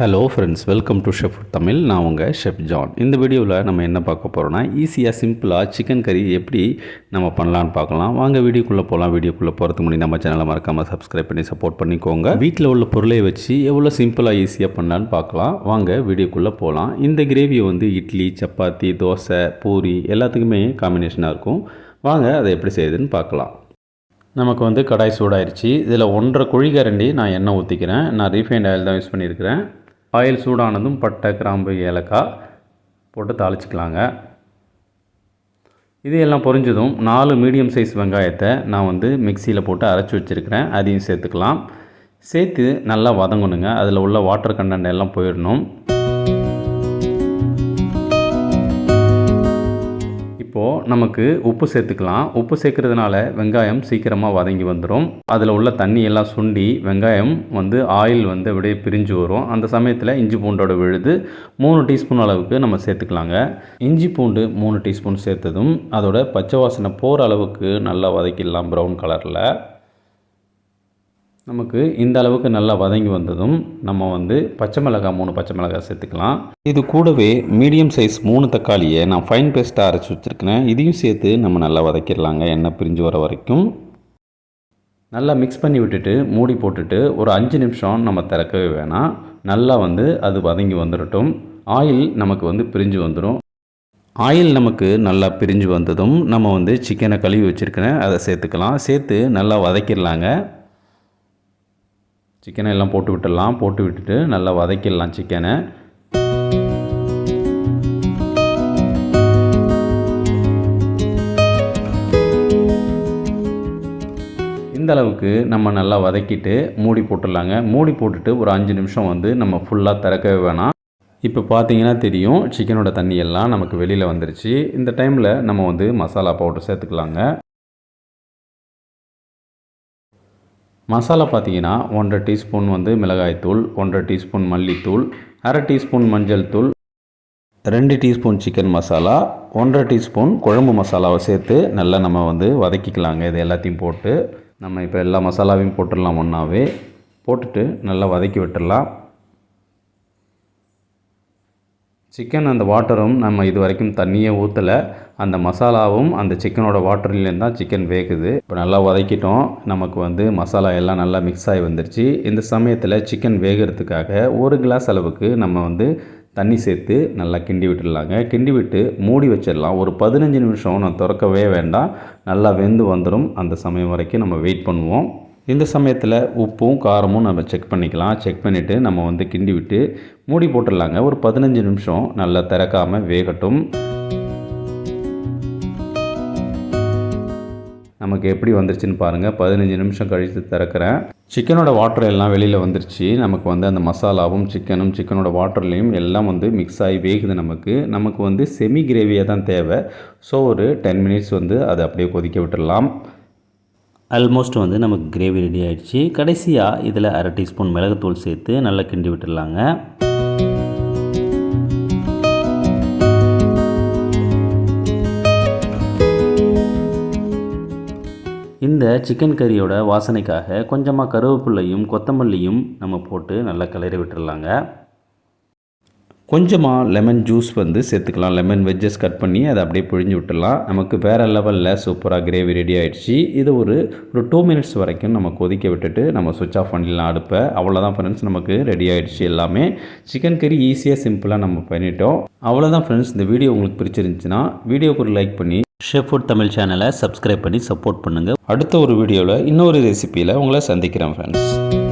Hello friends welcome to chef Tamil நான் உங்கள் chef John இந்த வீடியோவில் நம்ம என்ன பார்க்க போகிறோம்னா ஈஸியாக சிம்பிளாக சிக்கன் கறி எப்படி நம்ம பண்ணலான்னு பார்க்கலாம். வாங்க வீடியோக்குள்ளே போகலாம் வீடியோக்குள்ளே போகிறதுக்கு முன்னாடி நம்ம சேனலை மறக்காமல் சப்ஸ்கிரைப் பண்ணி சப்போர்ட் பண்ணிக்கோங்க. வீட்டில் உள்ள பொருளை வச்சு எவ்வளோ சிம்பிளாக ஈஸியாக பண்ணலான்னு பார்க்கலாம். வாங்க வீடியோக்குள்ளே போகலாம் இந்த கிரேவி வந்து இட்லி சப்பாத்தி தோசை பூரி எல்லாத்துக்குமே காம்பினேஷனாக இருக்கும். வாங்க அதை எப்படி செய்யுதுன்னு பார்க்கலாம். நமக்கு வந்து கடாய் சூடாயிருச்சு. இதில் ஒன்றரை குழிக்கரண்டி நான் எண்ணெய் ஊற்றிக்கிறேன் நான் ரீஃபைண்ட் ஆயில் தான் யூஸ் பண்ணியிருக்கிறேன். ஆயில் சூடானதும் பட்டை கிராம்பு ஏலக்காய் போட்டு தாளிச்சிக்கலாங்க. இது எல்லாம் பொரிஞ்சதும் நாலு மீடியம் சைஸ் வெங்காயத்தை நான் வந்து மிக்சியில் போட்டு அரைச்சி வச்சுருக்கிறேன். அதையும் சேர்த்துக்கலாம். சேர்த்து நல்லா வதங்கணுங்க. அதில் உள்ள வாட்டர் கண்டென்ட் எல்லாம் போயிடணும். நமக்கு உப்பு சேர்த்துக்கலாம். உப்பு சேர்க்கறதுனால வெங்காயம் சீக்கிரமாக வதங்கி வந்துடும் அதில் உள்ள தண்ணி எல்லாம் சுண்டி வெங்காயம் வந்து ஆயில் வந்து அப்படியே பிரிஞ்சு வரும். அந்த சமயத்தில் இஞ்சி பூண்டோட விழுது மூணு டீஸ்பூன் அளவுக்கு நம்ம சேர்த்துக்கலாங்க. இஞ்சி பூண்டு மூணு டீஸ்பூன் சேர்த்ததும் அதோட பச்சை வாசனை போகிற அளவுக்கு நல்லா வதக்கிடலாம் ப்ரௌன் கலரில் நமக்கு இந்த அளவுக்கு நல்லா வதங்கி வந்ததும் நம்ம வந்து பச்சை மிளகாய் மூணு பச்சை மிளகாய் சேர்த்துக்கலாம். இது கூடவே மீடியம் சைஸ் மூணு தக்காளியை நான் ஃபைன் பேஸ்ட்டாக அரைச்சி வச்சுருக்கிறேன். இதையும் சேர்த்து நம்ம நல்லா வதக்கிடலாங்க எண்ணெய் பிரிஞ்சு வர வரைக்கும். நல்லா மிக்ஸ் பண்ணி விட்டுட்டு மூடி போட்டுட்டு ஒரு அஞ்சு நிமிஷம் நம்ம திறக்கவே வேணாம். நல்லா வந்து அது வதங்கி வந்துடட்டும். ஆயில் நமக்கு வந்து பிரிஞ்சு வந்துடும். ஆயில் நமக்கு நல்லா பிரிஞ்சு வந்ததும் நம்ம வந்து சிக்கனை கழுவி வச்சுருக்கிறேன். அதை சேர்த்துக்கலாம். சேர்த்து நல்லா வதக்கிடலாங்க. சிக்கனை எல்லாம் போட்டு விட்டுடலாம். போட்டு விட்டுட்டு நல்லா வதக்கிடலாம் சிக்கனை. இந்த அளவுக்கு நம்ம நல்லா வதக்கிட்டு மூடி போட்டுடலாங்க. மூடி போட்டுட்டு ஒரு அஞ்சு நிமிஷம் வந்து நம்ம ஃபுல்லாக திறக்கவே வேணாம். இப்போ பார்த்தீங்கன்னா தெரியும் சிக்கனோட தண்ணியெல்லாம் நமக்கு வெளியில் வந்துருச்சு. இந்த டைமில் நம்ம வந்து மசாலா பவுடர் சேர்த்துக்கலாங்க. மசாலா பார்த்தீங்கன்னா ஒன்றரை டீஸ்பூன் வந்து மிளகாய்த்தூள் ஒன்றரை டீஸ்பூன் மல்லித்தூள் அரை டீஸ்பூன் மஞ்சள் தூள் ரெண்டு டீஸ்பூன் சிக்கன் மசாலா ஒன்றரை டீஸ்பூன் குழம்பு மசாலாவை சேர்த்து நல்லா நம்ம வந்து வதக்கிக்கலாங்க. இது எல்லாத்தையும் போட்டு நம்ம இப்போ எல்லா மசாலாவையும் போட்டுடலாம் ஒன்றாவே போட்டுட்டு நல்லா வதக்கி விட்டுடலாம். சிக்கன் அந்த வாட்டரும் நம்ம இது வரைக்கும் தண்ணியே ஊற்றலை அந்த மசாலாவும் அந்த சிக்கனோட வாட்டர்லேருந்து தான் சிக்கன் வேகுது. இப்போ நல்லா வதக்கிட்டோம். நமக்கு வந்து மசாலா எல்லாம் நல்லா மிக்ஸ் ஆகி வந்துருச்சு. இந்த சமயத்தில் சிக்கன் வேகிறதுக்காக ஒரு கிளாஸ் அளவுக்கு நம்ம வந்து தண்ணி சேர்த்து நல்லா கிண்டி விட்டுடலாங்க. கிண்டி விட்டு மூடி வச்சிடலாம். ஒரு பதினஞ்சு நிமிஷம் நான் திறக்கவே வேண்டாம். நல்லா வெந்து வந்துடும் அந்த சமயம் வரைக்கும் நம்ம வெயிட் பண்ணுவோம். இந்த சமயத்தில் உப்பும் காரமும் நம்ம செக் பண்ணிக்கலாம். செக் பண்ணிவிட்டு நம்ம வந்து கிண்டி விட்டு மூடி போட்டுடலாங்க. ஒரு பதினஞ்சு நிமிஷம் நல்லா திறக்காமல் வேகட்டும். நமக்கு எப்படி வந்துருச்சுன்னு பாருங்கள் பதினஞ்சு நிமிஷம் கழித்து திறக்கிறேன். சிக்கனோட வாட்டர் எல்லாம் வெளியில் வந்துருச்சு. நமக்கு வந்து அந்த மசாலாவும் சிக்கனும் சிக்கனோட வாட்டர்லேயும் எல்லாம் வந்து மிக்ஸ் ஆகி வேகுது நமக்கு. நமக்கு வந்து செமி கிரேவியாக தான் தேவை. ஸோ ஒரு டென் மினிட்ஸ் வந்து அதை அப்படியே கொதிக்க விட்டுடலாம். ஆல்மோஸ்ட் வந்து நமக்கு கிரேவி ரெடி ஆகிடுச்சு கடைசியாக இதில் அரை டீஸ்பூன் மிளகுத்தூள் சேர்த்து நல்லா கிண்டி விட்டுடலாங்க. இந்த சிக்கன் கறியோட வாசனைக்காக கொஞ்சமாக கருவேப்பிள்ளையும் கொத்தமல்லியும் நம்ம போட்டு நல்லா கிளறி விட்டுடலாங்க. கொஞ்சமாக லெமன் ஜூஸ் வந்து சேர்த்துக்கலாம். லெமன் வெஜ்ஜஸ் கட் பண்ணி அதை அப்படியே பிழிஞ்சு விட்டுடலாம். நமக்கு வேறு லெவலில் சூப்பராக கிரேவி ரெடி ஆகிடுச்சு இது ஒரு ஒரு டூ மினிட்ஸ் வரைக்கும் நம்ம கொதிக்க விட்டுட்டு நம்ம சுவிட்ச் ஆஃப் பண்ணிடலாம் அடுப்பை. அவ்வளோதான் ஃப்ரெண்ட்ஸ் நமக்கு ரெடி ஆகிடுச்சு எல்லாமே. சிக்கன் கறி ஈஸியாக சிம்பிளாக நம்ம பண்ணிட்டோம். அவ்வளோதான் ஃப்ரெண்ட்ஸ் இந்த வீடியோ உங்களுக்கு பிடிச்சிருந்துச்சுன்னா வீடியோக்கு ஒரு லைக் பண்ணி ஷெஃப் ஃபுட் தமிழ் சேனலை சப்ஸ்கிரைப் பண்ணி சப்போர்ட் பண்ணுங்கள் அடுத்த ஒரு வீடியோவில் இன்னொரு ரெசிப்பியில் உங்களை சந்திக்கிறேன் ஃப்ரெண்ட்ஸ்